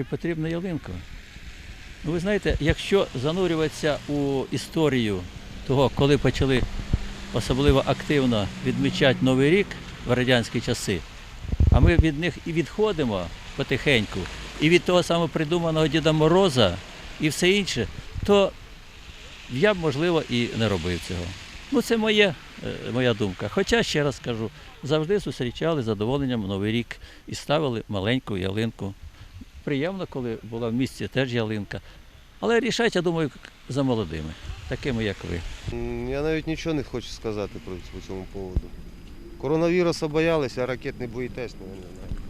чи потрібна ялинка? Ну, ви знаєте, якщо занурюватися у історію того, коли почали особливо активно відмічати Новий рік в радянські часи, а ми від них і відходимо потихеньку, і від того самого придуманого Діда Мороза, і все інше, то я б, можливо, і не робив цього. Ну, це моє, е, моя думка. Хоча, ще раз кажу, завжди зустрічали задоволенням Новий рік і ставили маленьку ялинку. Приємно, коли була в місті теж ялинка. Але рішать, я думаю, за молодими, такими, як ви. Я навіть нічого не хочу сказати про по цьому поводу. Коронавіруса боялися, а ракет не боїтесь, ну, не знаю.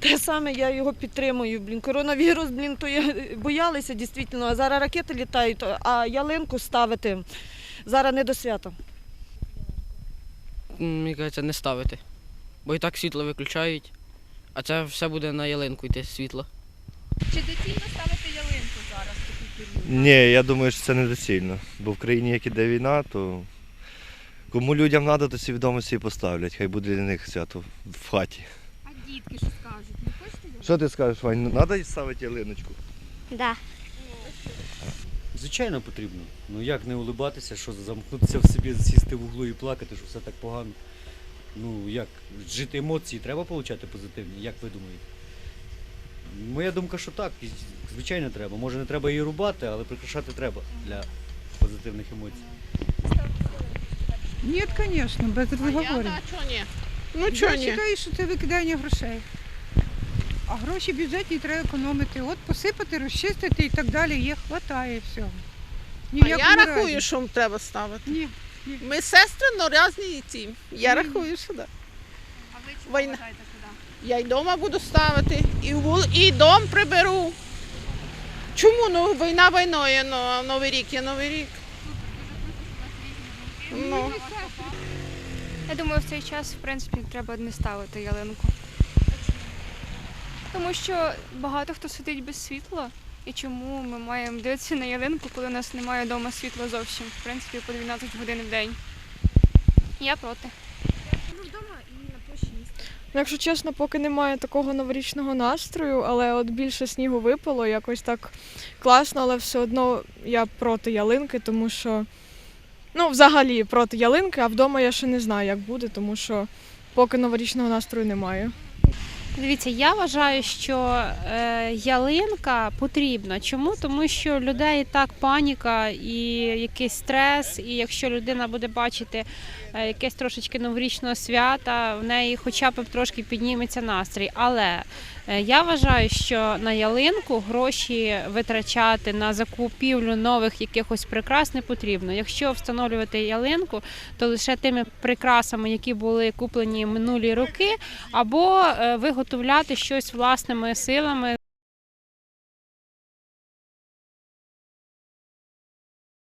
Те саме я його підтримую. Блін, коронавірус, блін, то я боялися дійсно. А зараз ракети літають, а ялинку ставити зараз не до свята. Мені кажеться, не ставити. Бо і так світло виключають, а це все буде на ялинку йти світло. Чи доцільно ставити ялинку зараз в такий період? Ні, я думаю, що це недоцільно. Бо в країні, як іде війна, то кому людям треба, то свідомості і поставлять. Хай буде для них свято в хаті. А дітки що скажуть? Не хочете ялинку? Що ти скажеш, Вань? Треба ставити ялиночку? Да. Звичайно, потрібно. Ну як не улибатися, що замкнутися в собі, сісти в углу і плакати, що все так погано. Ну як, жити емоції треба отримати позитивні, як ви думаєте? Моя думка, що так, звичайно, треба. Може не треба її рубати, але прикрашати треба для позитивних емоцій. Нет, конечно, без розговорів. чого ні? Ну Я вважаю, що це викидання грошей. А гроші бюджетні треба економити. От посипати, розчистити і так далі. Є, хватає всього. Ні в А я якому рахую, що треба ставити. Ні. Ми сестри, але різні ці. Я рахую, що так. А ви чого Війна. вважаєте, да? Я й вдома буду ставити, і, вул... і дом приберу. Чому? Ну, війна війною, ну, а Новий рік є Новий рік. Ну, Я думаю, в цей час, в принципі, треба не ставити ялинку. Тому що багато хто сидить без світла. І чому ми маємо дивитися на ялинку, коли у нас немає вдома світла зовсім, в принципі, по 12 годин в день. Я проти. Ну, Якщо чесно, поки немає такого новорічного настрою, але от більше снігу випало, якось так класно, але все одно я проти ялинки, тому що ну, взагалі проти ялинки, а вдома я ще не знаю, як буде, тому що поки новорічного настрою немає. Дивіться, я вважаю, що е, ялинка потрібна. Чому? Тому що людей і так паніка і якийсь стрес, і якщо людина буде бачити е, якесь трошечки новорічного свята, в неї хоча б трошки підніметься настрій. Але е, я вважаю, що на ялинку гроші витрачати на закупівлю нових якихось прикрас не потрібно. Якщо встановлювати ялинку, то лише тими прикрасами, які були куплені минулі роки, або е, виготовляти щось власними силами